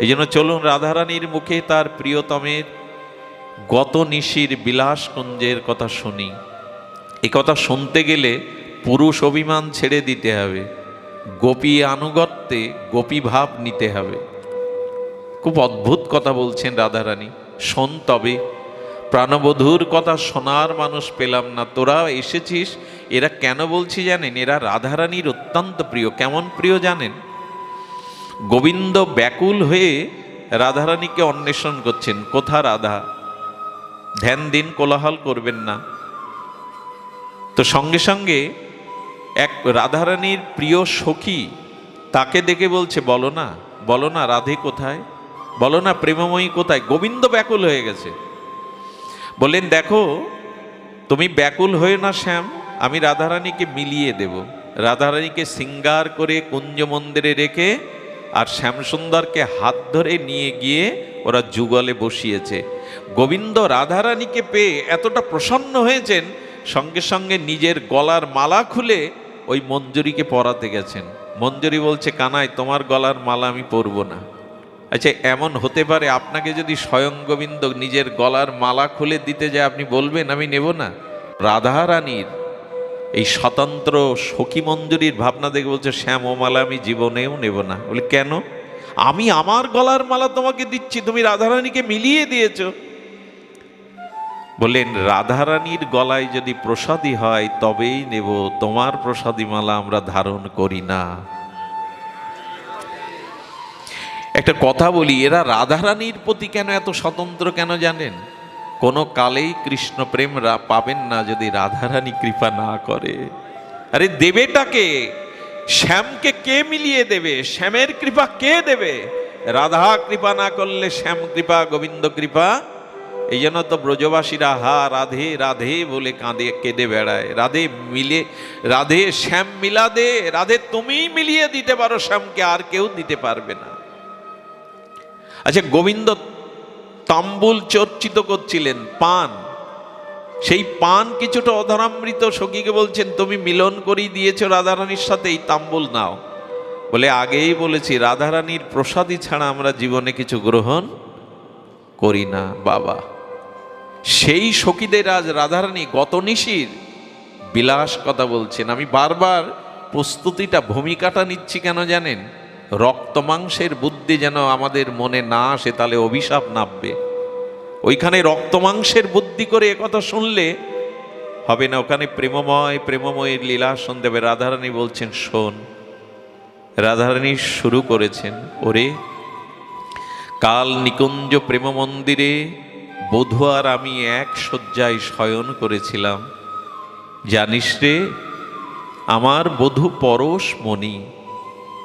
এই জন্য চলুন রাধারানীর মুখে তার প্রিয়তমের গত নিশির বিলাসকুঞ্জের কথা শুনি। এ কথা শুনতে গেলে পুরুষ অভিমান ছেড়ে দিতে হবে। গোপী আনুগত্যে গোপী ভাব নিতে হবে। খুব অদ্ভুত কথা বলছেন রাধারানী। শোন তবে, প্রাণবধূর কথা শোনার মানুষ পেলাম না। তোরা এসেছিস, এরা কেন বলছি জানেন? এরা রাধারানীর অত্যন্ত প্রিয়। কেমন প্রিয় জানেন? গোবিন্দ ব্যাকুল হয়ে রাধারানীকে অন্বেষণ করছেন। কোথা রাধা? ধ্যান দিন, কোলাহল করবেন না। তো সঙ্গে সঙ্গে এক রাধারানীর প্রিয় সখী তাকে দেখে বলছে, বলো না বলো না রাধে কোথায়? বলো না প্রেমময়ী কোথায়? গোবিন্দ ব্যাকুল হয়ে গেছে। বললেন, দেখো, তুমি ব্যাকুল হয়ে না শ্যাম, আমি রাধারানীকে মিলিয়ে দেব। রাধারানীকে সিঙ্গার করে কুঞ্জ মন্দিরে রেখে আর শ্যামসুন্দরকে হাত ধরে নিয়ে গিয়ে ওরা যুগলে বসিয়েছে। গোবিন্দ রাধারানীকে পেয়ে এতটা প্রসন্ন হয়েছেন, সঙ্গে সঙ্গে নিজের গলার মালা খুলে ওই মঞ্জুরিকে পরাতে গেছেন। মঞ্জুরি বলছে, কানাই, তোমার গলার মালা আমি পরব না। আচ্ছা এমন হতে পারে আপনাকে যদি স্বয়ং গোবিন্দ নিজের গলার মালা খুলে দিতে যায়, আপনি বলবেন, আমি নেব না। রাধারানীর এই স্বতন্ত্র সখী মঞ্জুরির ভাবনা দেখে বলছে, শ্যাম ও মালা আমি জীবনেও নেব না। বলি, কেন? আমি আমার গলার মালা তোমাকে দিচ্ছি, তুমি রাধারানীকে মিলিয়ে দিয়েছ। বললেন রাধারানীর গলায় যদি প্রসাদী হয়, তবেই নেব। তোমার প্রসাদী মালা আমরা ধারণ করি না। একটা কথা বলি, এরা রাধারানীর প্রতি কেন এত স্বতন্ত্র কেন জানেন? কোনো কালেই কৃষ্ণ প্রেম পাবেন না যদি রাধারানী কৃপা না করে। আরে দেবেটাকে, শ্যামকে কে মিলিয়ে দেবে? শ্যামের কৃপা কে দেবে? রাধা কৃপা না করলে শ্যাম কৃপা, গোবিন্দ কৃপা এই জন্য তো ব্রজবাসীরা হা রাধে রাধে বলে কাঁদে, কেঁদে বেড়ায়। রাধে মিলে, রাধে শ্যাম মিলা দে, রাধে তুমিই মিলিয়ে দিতে পারো শ্যামকে, আর কেউ দিতে পারবে না। আচ্ছা গোবিন্দ তাম্বুল চর্চিত করছিলেন, পান। সেই পান কিছুটা অধরামৃত সখীকে বলছেন, তুমি মিলন করেই দিয়েছ রাধারানীর সাথে, এই তাম্বুল নাও। বলে আগেই বলেছি, রাধারানীর প্রসাদী ছাড়া আমরা জীবনে কিছু গ্রহণ করি না, বাবা। সেই সখীদের আজ রাধারানী গত নিশির বিলাস কথা বলছেন। আমি বারবার প্রস্তুতিটা, ভূমিকাটা নিচ্ছি কেন জানেন? রক্ত মাংসের বুদ্ধি যেন আমাদের মনে না আসে, তাহলে অভিশাপ নামবে। ওইখানে রক্ত মাংসের বুদ্ধি করে একথা শুনলে হবে না, ওখানে প্রেমময়, প্রেমময়ের লীলা সন্দেবে রাধারানী বলছেন, শোন, রাধারানী শুরু করেছেন, ওরে, কাল নিকুঞ্জ প্রেম মন্দিরে বধু আর আমি এক শয্যায় শয়ন করেছিলাম। জানিস রে, আমার বধূ পরশমণি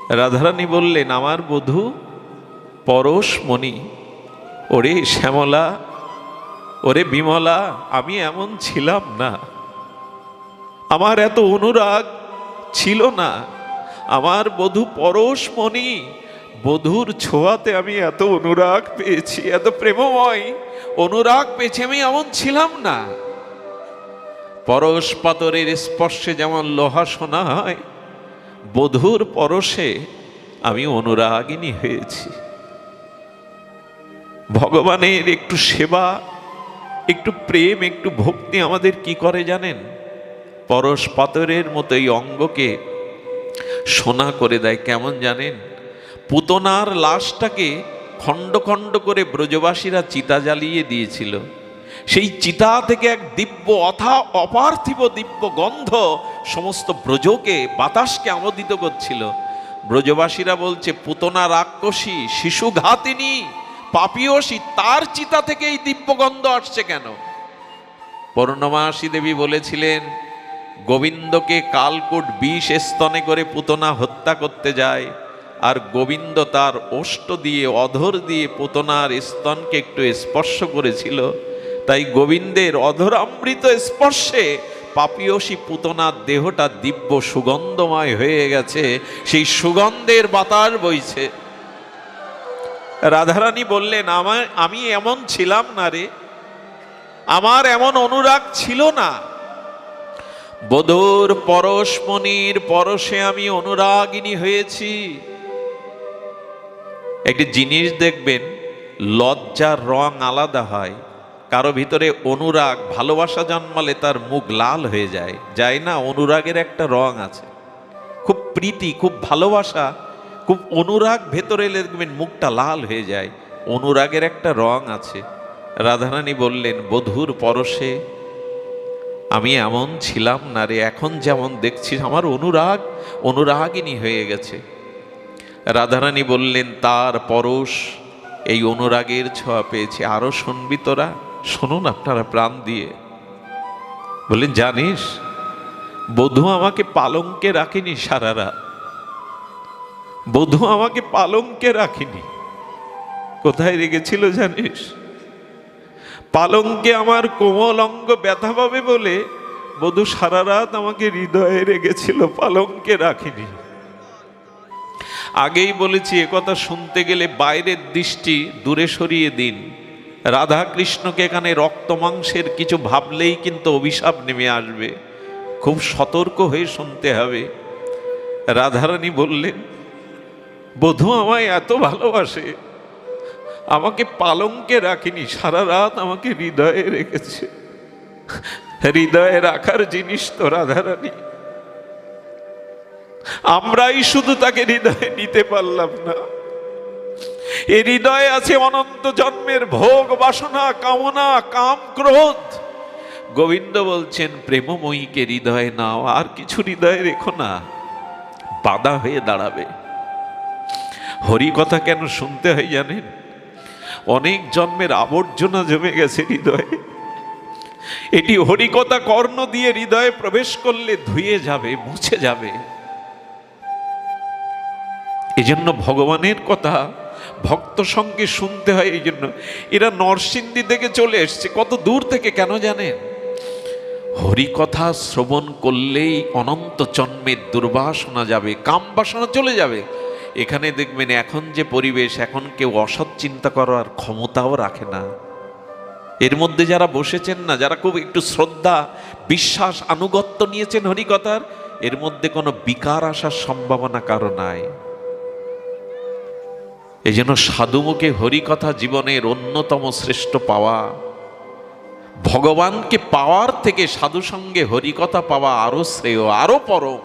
রাধারানী বললেন, আমার বধূ পরশমণি ওরে শ্যামলা, ওরে বিমলা, আমি এমন ছিলাম না। আমার এত অনুরাগ ছিল না। আমার বধূ পরশমণি বধূর ছোঁয়াতে আমি এত অনুরাগ পেয়েছি, এত প্রেমময় অনুরাগ পেয়েছি, আমি এমন ছিলাম না। পরশ পাতরের স্পর্শে যেমন লোহা শোনা হয় বধূর পরশে আমি অনুরাগিনী হয়েছি। ভগবানের একটু সেবা, একটু প্রেম, একটু ভক্তি আমাদের কি করে জানেন? পরশ পাতরের মতো এই অঙ্গকে সোনা করে দেয় কেমন জানেন? পুতনার লাশটাকে খণ্ড খণ্ড করে ব্রজবাসীরা চিতা জ্বালিয়ে দিয়েছিল। সেই চিতা থেকে এক দিব্য অথা অপার্থিব দিব্য গন্ধ সমস্ত ব্রজকে, বাতাসকে আমোদিত করছিল। ব্রজবাসীরা বলছে, পুতনা রাক্ষসী, শিশু ঘাতিনী, পাপিয়সী, তার চিতা থেকে এই দিব্য গন্ধ আসছে কেন? পূর্ণমাসী দেবী বলেছিলেন, গোবিন্দকে কালকুট বিষ স্তনে করে পুতনা হত্যা করতে যায়, আর গোবিন্দ তার ওষ্ঠ দিয়ে, অধর দিয়ে পুতনার স্তনকে একটু স্পর্শ করেছিল তাই গোবিন্দের অধরামৃত স্পর্শে পাপিয়সী পুতনার দেহটা দিব্য সুগন্ধময় হয়ে গেছে। সেই সুগন্ধের বাতাস বইছে। রাধারানী বললেন আমার আমি এমন ছিলাম না রে। আমার এমন অনুরাগ ছিল না। বধুর পরশমণির পরশে আমি অনুরাগিনী হয়েছি। একটি জিনিস দেখবেন, লজ্জার রং আলাদা হয়। কারও ভিতরে অনুরাগ, ভালোবাসা জন্মালে তার মুখ লাল হয়ে যায়। যায় না, অনুরাগের একটা রং আছে। খুব প্রীতি, খুব ভালোবাসা, খুব অনুরাগ ভেতরে এলে দেখবেন মুখটা লাল হয়ে যায়। অনুরাগের একটা রং আছে। রাধারানী বললেন, বধুর পরশে আমি এমন ছিলাম না রে, এখন যেমন দেখছি আমার অনুরাগ, অনুরাগিনী হয়ে গেছে। রাধারানী বললেন, তার পরশ, এই অনুরাগের ছোঁয়া পেয়েছে। আরও শুনবি তোরা? শুনুন আপনারা প্রাণ দিয়ে। বললেন, জানিস, বধূ আমাকে পালঙ্কে রাখেনি সারা রাত। বধূ আমাকে পালঙ্কে রাখেনি। কোথায় রেখেছিল জানিস? পালঙ্কে আমার কোমল অঙ্গ ব্যথা পাবে বলে বধূ সারা রাত আমাকে হৃদয়ে রেখেছিল, পালঙ্কে রাখিনি। আগেই বলেছি একথা শুনতে গেলে বাইরের দৃষ্টি দূরে সরিয়ে দিন। রাধা কৃষ্ণকে এখানে রক্ত মাংসের কিছু ভাবলেই কিন্তু অভিশাপ নেমে আসবে। খুব সতর্ক হয়ে শুনতে হবে। রাধারানী বললেন, বধূ আমায় এত ভালোবাসে, আমাকে পালঙ্কে রাখিনি, সারা রাত আমাকে হৃদয়ে রেখেছে। হৃদয়ে রাখার জিনিস তো রাধারানী। আমরাই শুধু তাকে হৃদয়ে নিতে পারলাম না। এ হৃদয়ে আছে অনন্ত জন্মের ভোগ, বাসনা, কামনা, কাম ক্রোধ। গোবিন্দ বলছেন, প্রেমময়ীকে হৃদয়ে নাও, আর কিছু হৃদয়ে রেখো না। বাধা হয়ে দাঁড়াবে। হরি কথা কেন শুনতে হয় জানেন? অনেক জন্মের আবর্জনা জমে গেছে হৃদয়ে। এটি হরিকথা কর্ণ দিয়ে হৃদয়ে প্রবেশ করলে ধুয়ে যাবে, মুছে যাবে। এজন্য ভগবানের কথা ভক্ত সঙ্গে শুনতে হয় এই জন্য। এরা নরসিংদী থেকে চলে এসছে। কত দূর থেকে কেন জানেন? হরিকথা শ্রবণ করলেই অনন্ত জন্মের দুর্বাসনা যাবে কাম বাসনা চলে যাবে। এখানে দেখবেন এখন যে পরিবেশ, এখন কেউ অসৎ চিন্তা করার ক্ষমতাও রাখে না। এর মধ্যে যারা বসেছেন না, যারা খুব একটু শ্রদ্ধা, বিশ্বাস, আনুগত্য নিয়েছেন হরিকথার, এর মধ্যে কোনো বিকার আসার সম্ভাবনা কারও নাই। এই জন্য সাধুমুখে হরিকথা জীবনের অন্যতম শ্রেষ্ঠ পাওয়া। ভগবানকে পাওয়ার থেকে সাধু সঙ্গে হরিকথা পাওয়া আরও শ্রেয়, আরও পরম।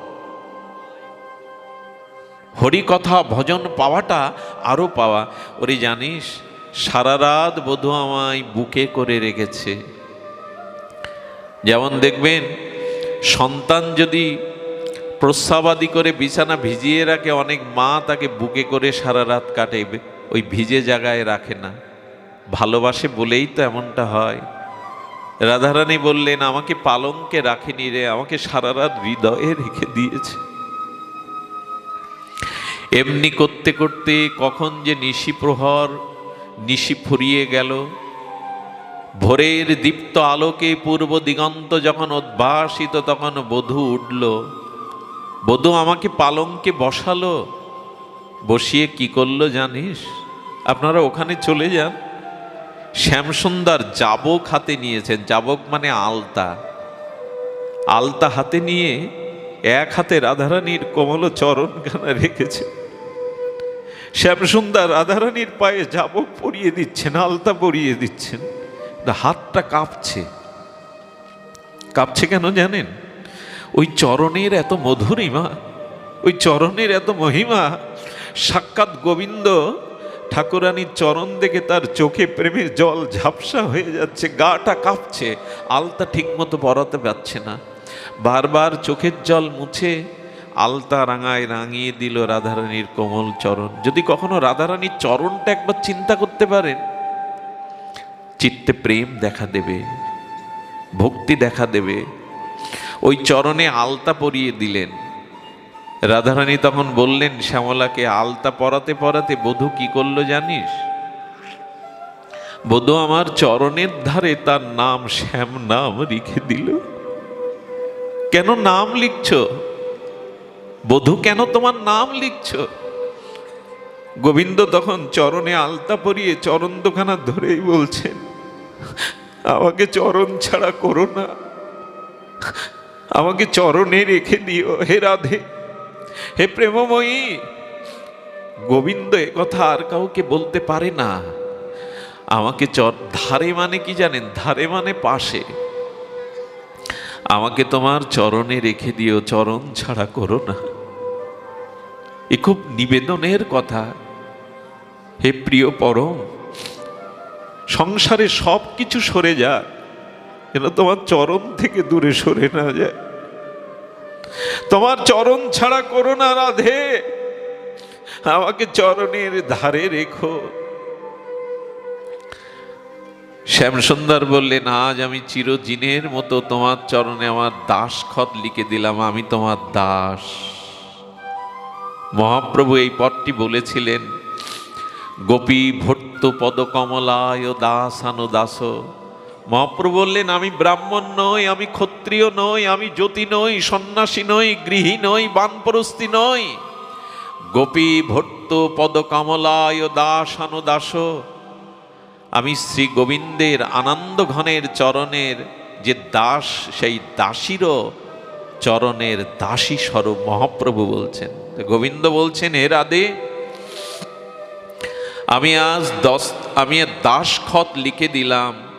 হরিকথা, ভজন পাওয়াটা আরও পাওয়া। ওরে জানিস, সারা রাত বধু আমায় বুকে করে রেখেছে। যেমন দেখবেন, সন্তান যদি প্রস্রাবাদি করে বিছানা ভিজিয়ে রাখে, অনেক মা তাকে বুকে করে সারা রাত কাটে ওই ভিজে জায়গায় রাখে না। ভালোবাসে বলেই তো এমনটা হয়। রাধারানী বললেন, আমাকে পালঙ্কে রাখেনি রে, আমাকে সারা রাত হৃদয়ে রেখে দিয়েছে। এমনি করতে করতে কখন যে নিশি প্রহর, নিশি ফুরিয়ে গেল। ভোরের দীপ্ত আলোকে পূর্ব দিগন্ত যখন উদ্ভাসিত, তখন বধূ উঠল। বধূ আমাকে পালঙ্কে বসালো, বসিয়ে কি করল জানিস? আপনারা ওখানে চলে যান। শ্যামসুন্দর জাবক হাতে নিয়েছেন, জাবক মানে আলতা। আলতা হাতে নিয়ে এক হাতে রাধারানীর কোমল চরণ গানা রেখেছে। শ্যামসুন্দর রাধারানীর পায়ে জাবক পরিয়ে দিচ্ছেন, আলতা পরিয়ে দিচ্ছেন। হাতটা কাঁপছে। কাঁপছে কেন জানেন? ওই চরণের এত মধুরিমা ওই চরণের এত মহিমা। সাক্ষাৎ গোবিন্দ ঠাকুরানীর চরণ দেখে তার চোখে প্রেমের জল ঝাপসা হয়ে যাচ্ছে, গাটা কাঁপছে, আলতা ঠিকমতো পরাতে পারছে না। বারবার চোখের জল মুছে আলতা রাঙায় রাঙিয়ে দিল রাধারানীর কোমল চরণ। যদি কখনো রাধারানীর চরণটা একবার চিন্তা করতে পারেন, চিত্তে প্রেম দেখা দেবে, ভক্তি দেখা দেবে ওই চরণে আলতা পরিয়ে দিলেন। রাধারানী তখন বললেন, শ্যামলাকে আলতা পরাতে পরাতে বধূ কি করল জানিস? বধূ আমার চরণের ধারে তার নাম শ্যাম নাম লিখে দিল। কেন নাম লিখছ? বধূ, কেন তোমার নাম লিখছ? গোবিন্দ তখন চরণে আলতা পরিয়ে চরণ দোকানা ধরেই বলছেন, আমাকে চরণ ছাড়া করো না। আমাকে চরণে রেখে দিও হে রাধে। হে প্রেমময়ী, গোবিন্দ এ কথা আর কাউকে বলতে পারে না। আমাকে চর, ধারে মানে কি জানেন? ধারে মানে পাশে। আমাকে তোমার চরণে রেখে দিও, চরণ ছাড়া করো না। এ খুব নিবেদনের কথা। হে প্রিয় পরম, সংসারে সব কিছু সরে যাক। যেন তোমার চরণ থেকে দূরে সরে না যায়। তোমার চরণ ছাড়া করো না রাধে। আমাকে চরণের ধারে রেখো। শ্যামসুন্দর বললেন, আজ আমি চিরজিনের মতো তোমার চরণে আমার দাস খত লিখে দিলাম, আমি তোমার দাস। মহাপ্রভু এই পদটি বলেছিলেন, গোপী ভট্ট পদকমলায় দাস আনো দাস মহাপ্রভু বললেন, আমি ব্রাহ্মণ নই, আমি ক্ষত্রিয় নই, আমি জ্যোতি নই, সন্ন্যাসী নই, গৃহী নই বানপরস্তি নই। গোপী ভট্ট পদকমলায় দাস আনো দাস। আমি শ্রী গোবিন্দের আনন্দ ঘনের চরণের যে দাস, সেই দাসীরও চরণের দাসী স্বরূপ মহাপ্রভু বলছেন। গোবিন্দ বলছেন, হে রাধে, আমি আজ দশ, আমি আর দাস খত লিখে দিলাম।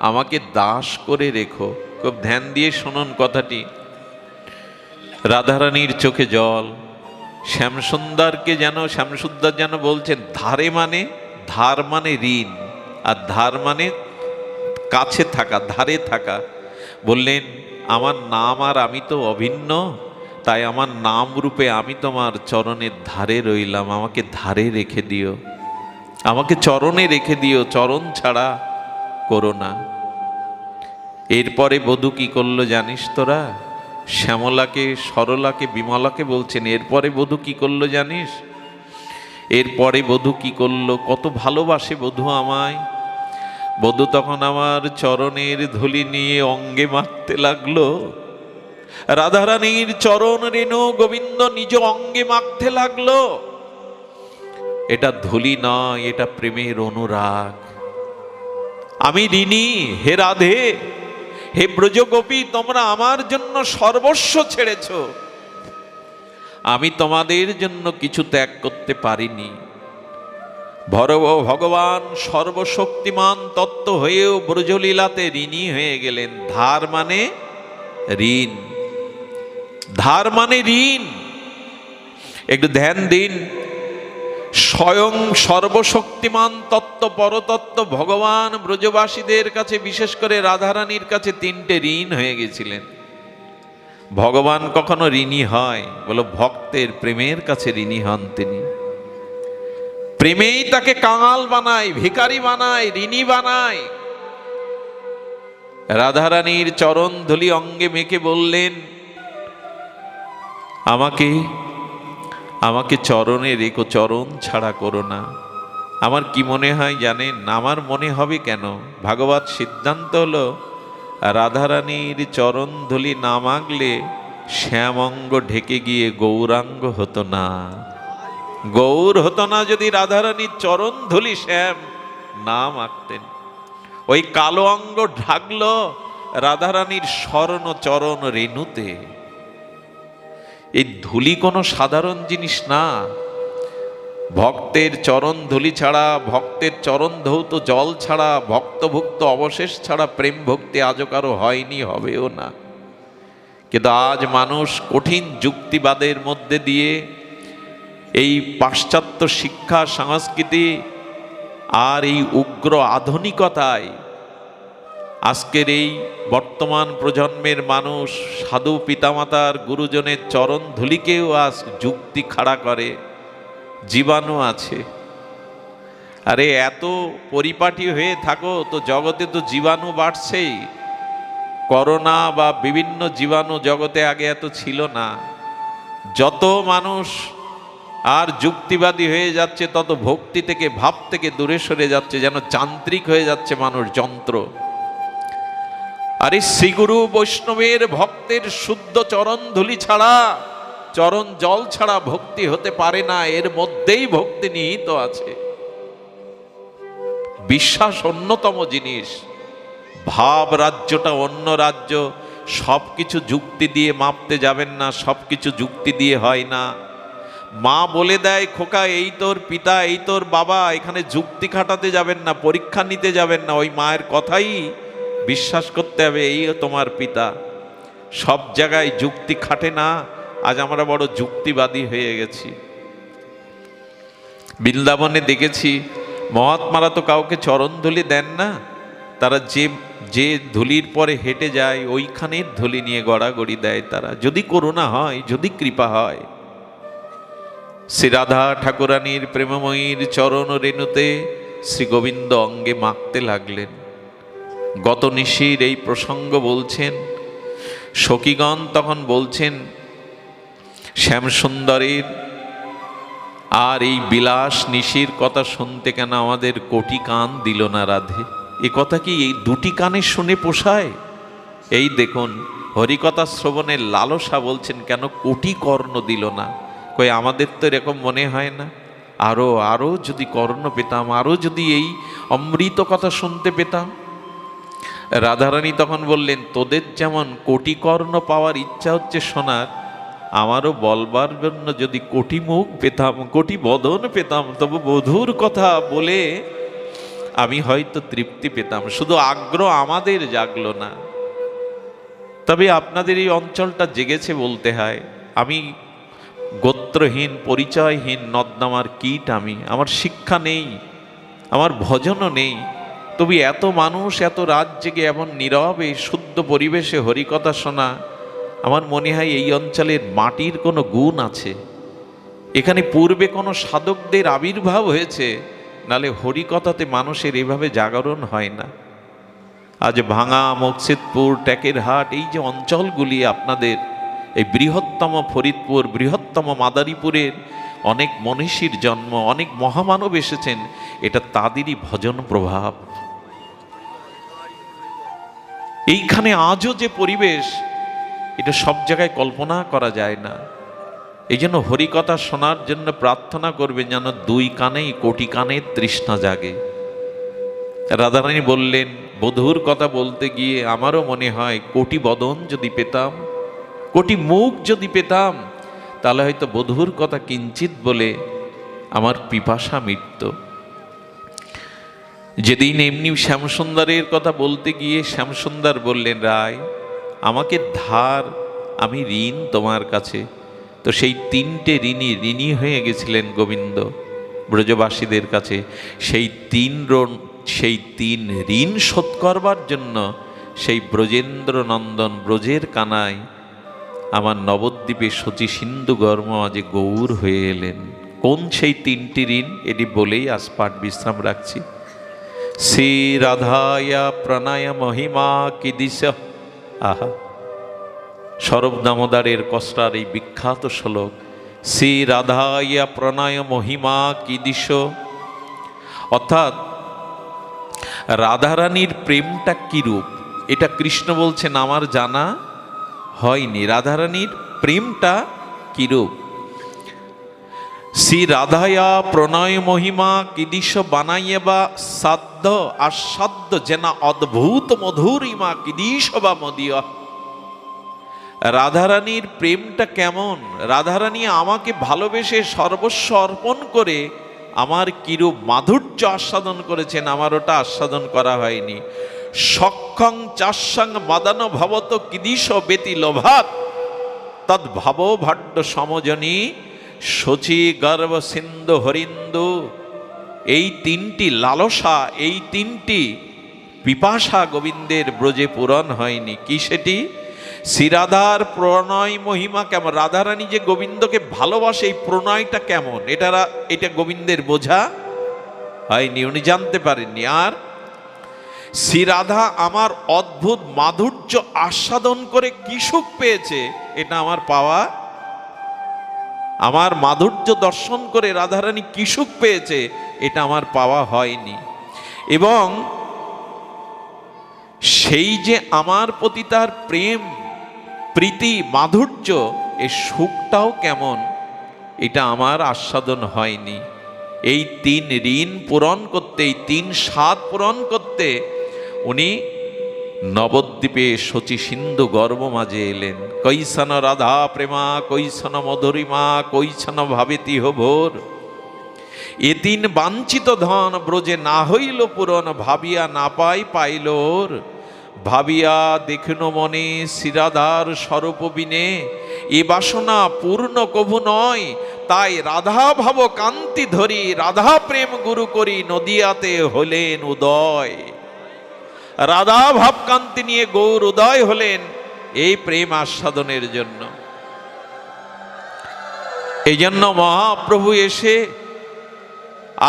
আমাকে দাস করে রেখো। খুব ধ্যান দিয়ে শুনুন কথাটি। রাধারানীর চোখে জল। শ্যামসুন্দরকে যেন, শ্যামসুন্দর যেন বলছেন, ধারে মানে ধার মানে ঋণ, আর ধার মানে কাছে থাকা, ধারে থাকা। বললেন, আমার নাম আর আমি তো অভিন্ন, তাই আমার নাম রূপে আমি তোমার চরণের ধারে রইলাম। আমাকে ধারে রেখে দিও। আমাকে চরণে রেখে দিও, চরণ ছাড়া করো না। এরপরে বধূ কি করল জানিস তোরা? শ্যামলাকে, সরলাকে, বিমলাকে বলছেন, এরপরে বধূ কি করল জানিস? এরপরে বধূ কি করল? কত ভালোবাসে বধূ আমায়। বধূ তখন আমার চরণের ধুলি নিয়ে অঙ্গে মাখতে লাগল। রাধারানীর চরণ রেণু গোবিন্দ নিজ অঙ্গে মাখতে লাগল। এটা ধুলি নয়, এটা প্রেমের অনুরাগ। আমি ঋণী, হে রাধে, হে ব্রজগোপী, তোমরা আমার জন্য সর্বস্ব ছেড়েছ। আমি তোমাদের জন্য কিছু ত্যাগ করতে পারিনি। ভরব ভগবান, সর্বশক্তিমান তত্ত্ব হয়েও ব্রজলীলাতে ঋণী হয়ে গেলেন। ধার মানে ঋণ। ধার মানে ঋণ। একটু ধ্যান দিন। স্বয়ং সর্বশক্তিমান তত্ত্ব পরতত্ত্ব ভগবান ব্রজবাসীদের কাছে, বিশেষ করে রাধারানীর কাছে তিনটে ঋণ হয়ে গেছিলেন। ভগবান কখনো ঋণী হয়, বলো ভক্তের প্রেমের কাছে ঋণী হন তিনি। প্রেমেই তাকে কাঙাল বানায় ভিকারি বানায়, ঋণী বানায়। রাধারানীর চরণ ধুলি অঙ্গে মেখে বললেন, আমাকে আমাকে চরণে রেখো, চরণ ছাড়া করো না। আমার কি মনে হয় জানেন, আমার মনে হবে কেন? ভাগবত সিদ্ধান্ত হলো, রাধারানীর চরণ ধুলি না মাগলে শ্যামঙ্গ ঢেকে গিয়ে গৌরাঙ্গ হতো না। গৌর হতো না যদি রাধারানীর চরণ ধুলি শ্যাম না মাখতেন। ওই কালো অঙ্গ ঢাকল রাধারানীর স্বর্ণ চরণ রেণুতে। এই ধুলি কোনো সাধারণ জিনিস না। ভক্তের চরণ ধুলি ছাড়া, ভক্তের চরণ ধৌত জল ছাড়া, ভক্তভুক্ত অবশেষ ছাড়া প্রেম ভক্তি আজও কারও হয়নি, হবেও না। কিন্তু আজ মানুষ কঠিন যুক্তিবাদের মধ্যে দিয়ে এই পাশ্চাত্য শিক্ষা, সংস্কৃতি আর এই উগ্র আধুনিকতায় আজকের এই বর্তমান প্রজন্মের মানুষ সাধু পিতামাতার গুরুজনের চরণ ধুলিকেও আজ যুক্তি খাড়া করে, জীবাণু আছে। আরে এত পরিপাটি হয়ে থাকো তো জগতে তো জীবাণু বাড়ছেই। করোনা বা বিভিন্ন জীবাণু জগতে আগে এত ছিল না। যত মানুষ আর যুক্তিবাদী হয়ে যাচ্ছে, তত ভক্তি থেকে, ভাব থেকে দূরে সরে যাচ্ছে, যেন যান্ত্রিক হয়ে যাচ্ছে মানুষ, যন্ত্র। আরে শ্রীগুরু বৈষ্ণবের ভক্তের শুদ্ধ চরণ ধুলি ছাড়া, চরণ জল ছাড়া ভক্তি হতে পারে না, এর মধ্যেই ভক্তি নিহিত আছে। বিশ্বাস অন্যতম জিনিস। ভাব রাজ্যটা অন্য রাজ্য সব কিছু যুক্তি দিয়ে মাপতে যাবেন না সব কিছু যুক্তি দিয়ে হয় না। মা বলে দেয়, খোকা, এই তোর পিতা, এই তোর বাবা, এখানে যুক্তি খাটাতে যাবেন না, পরীক্ষা নিতে যাবেন না, ওই মায়ের কথাই বিশ্বাস করতে হবে, এই তোমার পিতা। সব জায়গায় যুক্তি খাটে না, আজ আমরা বড় যুক্তিবাদী হয়ে গেছি। বৃন্দাবনে দেখেছি, মহাত্মারা তো কাউকে চরণ ধুলি দেন না, তারা যে যে ধুলির পরে হেঁটে যায়, ওইখানের ধুলি নিয়ে গড়াগড়ি দেয় তারা। যদি করুণা হয়, যদি কৃপা হয়, শ্রী রাধা ঠাকুরানীর প্রেমময়ীর চরণ রেণুতে শ্রী গোবিন্দ অঙ্গে মাখতে লাগলেন। গত নিশির এই প্রসঙ্গ বলছেন, সখীগণ তখন বলছেন, শ্যামসুন্দরের আর এই বিলাস নিশির কথা শুনতে কেন আমাদের কোটি কান দিল না রাধে? এ কথা কি এই দুটি কানে শুনে পোষায়? এই দেখুন, হরিকথা শ্রবণের লালসা বলছেন, কেন কোটি কর্ণ দিল না? কই আমাদের তো এরকম মনে হয় না। আরও আরও যদি কর্ণ পেতাম আরও যদি এই অমৃত কথা শুনতে পেতাম। রাধারানী তখন বললেন, তোদের যেমন কোটি কর্ণ পাওয়ার ইচ্ছা হচ্ছে শোনার আমারও বলবার জন্য যদি কোটি মুখ পেতাম, কোটি বদন পেতাম, তবু বধুর কথা বলে আমি হয়তো তৃপ্তি পেতাম। শুধু আগ্রহ আমাদের জাগলো না। তবে আপনাদের এই অঞ্চলটা জেগেছে বলতে হয়। আমি গোত্রহীন, পরিচয়হীন নদনামার কীট আমি। আমার শিক্ষা নেই, আমার ভজনও নেই। তবে এত মানুষ, এত রাত জেগে এমন নীরবে শুদ্ধ পরিবেশে হরিকথা শোনা, আমার মনে হয় এই অঞ্চলের মাটির কোনো গুণ আছে। এখানে পূর্বে কোনো সাধকদের আবির্ভাব হয়েছে, নালে হরিকথাতে মানুষের এভাবে জাগরণ হয় না। আজ ভাঙা, মকসিদপুর ট্যাকের হাট এই যে অঞ্চলগুলি আপনাদের, এই বৃহত্তম ফরিদপুর, বৃহত্তম মাদারীপুরের অনেক মনীষীর জন্ম, অনেক মহামানব এসেছেন, এটা তাদেরই ভজন প্রভাব। এইখানে আজও যে পরিবেশ, এটা সব জায়গায় কল্পনা করা যায় না। এই জন্য হরিকথা শোনার জন্য প্রার্থনা করবেন যেন দুই কানেই, কোটি কানে তৃষ্ণা জাগে। রাধারানী বললেন, বধুর কথা বলতে গিয়ে আমারও মনে হয় কোটি বদন যদি পেতাম, কোটি মুখ যদি পেতাম, তাহলে হয়তো বধুর কথা কিঞ্চিত বলে আমার পিপাসা মিটত। যেদিন এমনি শ্যামসুন্দরের কথা বলতে গিয়ে শ্যামসুন্দর বললেন, রায়, আমাকে ধার, আমি ঋণ তোমার কাছে। তো সেই তিনটে ঋণী ঋণী হয়ে গেছিলেন গোবিন্দ ব্রজবাসীদের কাছে। সেই তিন সেই তিন ঋণ শোধ করবার জন্য সেই ব্রজেন্দ্র নন্দন ব্রজের কানায় আমার নবদ্বীপে সচি সিন্ধু গর্ম আজে গৌর হয়ে এলেন। কোন সেই তিনটি ঋণ? এটি বলেই আজ পাঠ বিশ্রাম রাখছি। শ্রী রাধায়া প্রণয় মহিমা কি দিশ? আহা। সরব দামোদারের কষ্টার এই বিখ্যাত শ্লোক, শ্রী রাধায়া প্রণয় মহিমা কি দিশ? অর্থাৎ, রাধারানীর প্রেমটা কিরূপ এটা কৃষ্ণ বলছেন, আমার জানা হয়নি। রাধারানীর প্রেমটা কিরূপ শ্রী রাধায়া প্রণয় মহিমা কিদিশ বানাইবা সাধ্য আসাধ্য যেনা অদ্ভুত মধুরিমা কিদিশ বা মদিয়া। রাধারানীর প্রেমটা কেমন? রাধারানী আমাকে ভালোবেসে সর্বস্ব অর্পণ করে আমার কিরূপ মাধুর্য আস্বাদন করেছেন, আমার ওটা আস্বাদন করা হয়নি। সক্ষং চাষাং মাদান ভবত কিদিশ বেতি লোভাত, তদ ভাব ভাড্য সমজনী শচী গর্ব সিন্ধু হরিন্দু, এই তিনটি লালসা, এই তিনটি পিপাসা গোবিন্দের ব্রজে পূরণ হয়নি। কি সেটি? শ্রীরাধার প্রণয় মহিমা কেমন? রাধারানী যে গোবিন্দকে ভালোবাসে, এই প্রণয়টা কেমন? এটা এটা গোবিন্দের বোঝা হয়নি, উনি জানতে পারেননি। আর শ্রীরাধা আমার অদ্ভুত মাধুর্য আস্বাদন করে কি সুখ পেয়েছে, এটা আমার পাওয়া আমার মাধুর্য দর্শন করে রাধারানী কি সুখ পেয়েছে, এটা আমার পাওয়া হয়নি। এবং সেই যে আমার প্রতি তার প্রেম, প্রীতি, মাধুর্য এই সুখটাও কেমন, এটা আমার আস্বাদন হয়নি। এই তিন ঋণ পূরণ করতে, এই তিন স্বাদ পূরণ করতে উনি নবদ্বীপে শচী সিন্ধু গর্ব মাঝে এলেন। কৈছন রাধা প্রেমা কৈছন মধুরিমা কৈছন ভাবেতি ভোর। এ তিন বাঞ্ছিত ধন ব্রজে না হইল পূরণ, ভাবিয়া না পাই পাইল ওর। ভাবিয়া দেখুন মনে শ্রীরাধার স্বরূপ বিনে, এ বাসনা পূর্ণ কভু নয়, তাই রাধা ভাব কান্তি ধরি, রাধা প্রেম গুরু করি, নদিয়াতে হলেন উদয়। রাধা ভাবকান্তি নিয়ে গৌর উদয় হলেন এই প্রেম আস্বাদনের জন্য। এই জন্য মহাপ্রভু এসে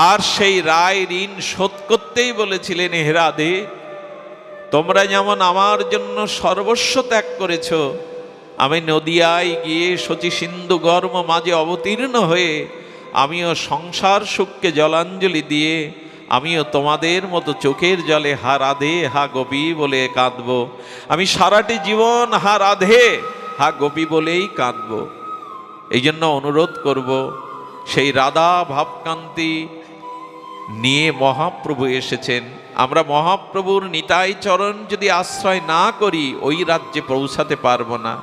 আর সেই রায় ঋণ শোধ করতেই বলেছিলেন হেরাদে তোমরা যেমন আমার জন্য সর্বস্ব ত্যাগ করেছ, আমি নদিয়ায় গিয়ে শচী সিন্ধু গর্ম মাঝে অবতীর্ণ হয়ে আমিও সংসার সুখকে জলাঞ্জলি দিয়ে আমিও তোমাদের মতো চোখের জলে হা রাধে, হা গোপী বলে কাঁদব। আমি সারাটি জীবন হা রাধে, হা গোপী বলেই কাঁদব। এই জন্য অনুরোধ করব, সেই রাধা ভাবকান্তি নিয়ে মহাপ্রভু এসেছেন। আমরা মহাপ্রভুর নিতাই চরণ যদি আশ্রয় না করি, ওই রাজ্যে পৌঁছাতে পারব না।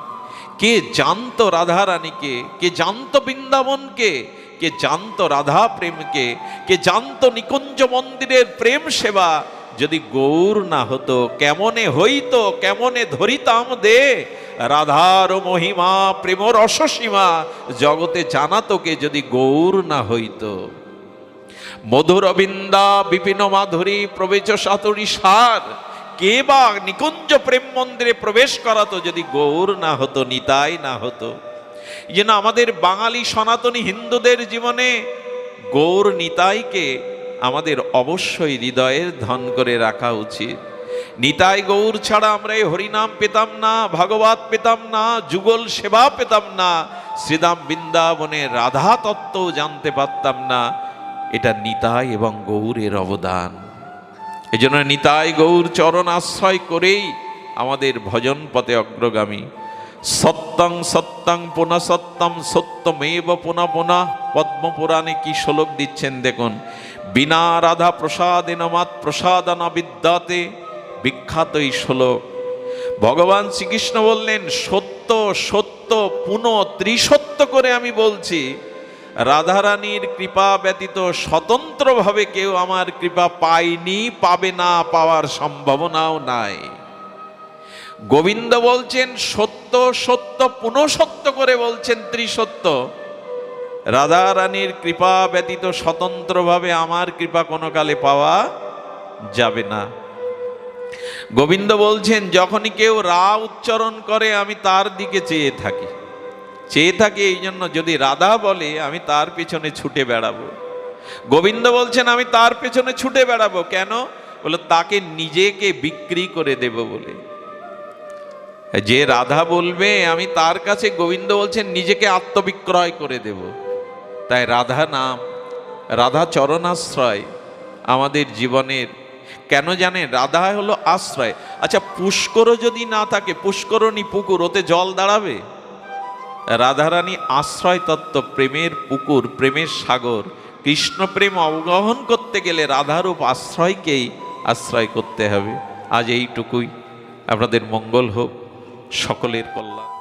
কে জানত রাধারানীকে, কে জানত বৃন্দাবনকে কে জানতো রাধা প্রেমকে, কে জানতো নিকুঞ্জ মন্দিরের প্রেম সেবা? যদি গৌর না হতো, কেমনে হইত, কেমনে ধরিতাম দে? রাধার মহিমা প্রেম রসসীমা জগতে জানাতোকে যদি গৌর না হইত। মধুর বিন্দা, বিপিন মাধুরী প্রবেশ সাতুরি সার, কে বা নিকুঞ্জ প্রেম মন্দিরে প্রবেশ করাতো যদি গৌর না হতো, নিতাই না হতো? জন্য আমাদের বাঙালি সনাতনী হিন্দুদের জীবনে গৌর নিতাইকে আমাদের অবশ্যই হৃদয়ের ধন করে রাখা উচিত। নিতাই গৌর ছাড়া আমরা এই হরিনাম পেতাম না, ভাগবত পেতাম না, যুগল সেবা পেতাম না, শ্রীদাম বৃন্দাবনে রাধা তত্ত্বও জানতে পারতাম না। এটা নিতাই এবং গৌরের অবদান। এজন্য নিতাই গৌর চরণ আশ্রয় করেই আমাদের ভজন পথে অগ্রগামী। সত্যং সত্যং পুনঃ সত্যম সত্যমেব পুনঃ পুনঃ পদ্মপুরাণে কি শ্লোক দিচ্ছেন দেখুন। বিনা রাধা প্রসাদেন মাত প্রসাদনা বিদ্যাতে বিখ্যাত এই শ্লোক। ভগবান শ্রীকৃষ্ণ বললেন, সত্য সত্য, পুনঃ ত্রিসত্য করে আমি বলছি, রাধারানীর কৃপা ব্যতীত স্বতন্ত্রভাবে কেউ আমার কৃপা পায়নি, পাবে না, পাওয়ার সম্ভাবনাও নাই। গোবিন্দ বলছেন সত্য সত্য, পুনঃসত্য করে বলছেন ত্রিসত্য। রাধারানীর কৃপা ব্যতীত স্বতন্ত্রভাবে আমার কৃপা কোনো কালে পাওয়া যাবে না। গোবিন্দ বলছেন, যখনই কেউ রা উচ্চারণ করে, আমি তার দিকে চেয়ে থাকি। চেয়ে থাকি এই জন্য যদি রাধা বলে, আমি তার পেছনে ছুটে বেড়াবো। গোবিন্দ বলছেন, আমি তার পেছনে ছুটে বেড়াবো কেন? বলে, তাকে নিজেকে বিক্রি করে দেব বলে। যে রাধা বলবে, আমি তার কাছে গোবিন্দ বলছেন, নিজেকে আত্মবিক্রয় করে দেব। তাই রাধা নাম, রাধা চরণাশ্রয় আমাদের জীবনের, কেন জানেন? রাধা হলো আশ্রয়। আচ্ছা পুষ্করও যদি না থাকে, পুষ্করণী পুকুর, ওতে জল দাঁড়াবে? রাধারানী আশ্রয় তত্ত্ব, প্রেমের পুকুর, প্রেমের সাগর, কৃষ্ণ প্রেম করতে গেলে রাধারূপ আশ্রয়কেই আশ্রয় করতে হবে। আজ এইটুকুই। আপনাদের মঙ্গল হোক। সকলের কল্যাণ।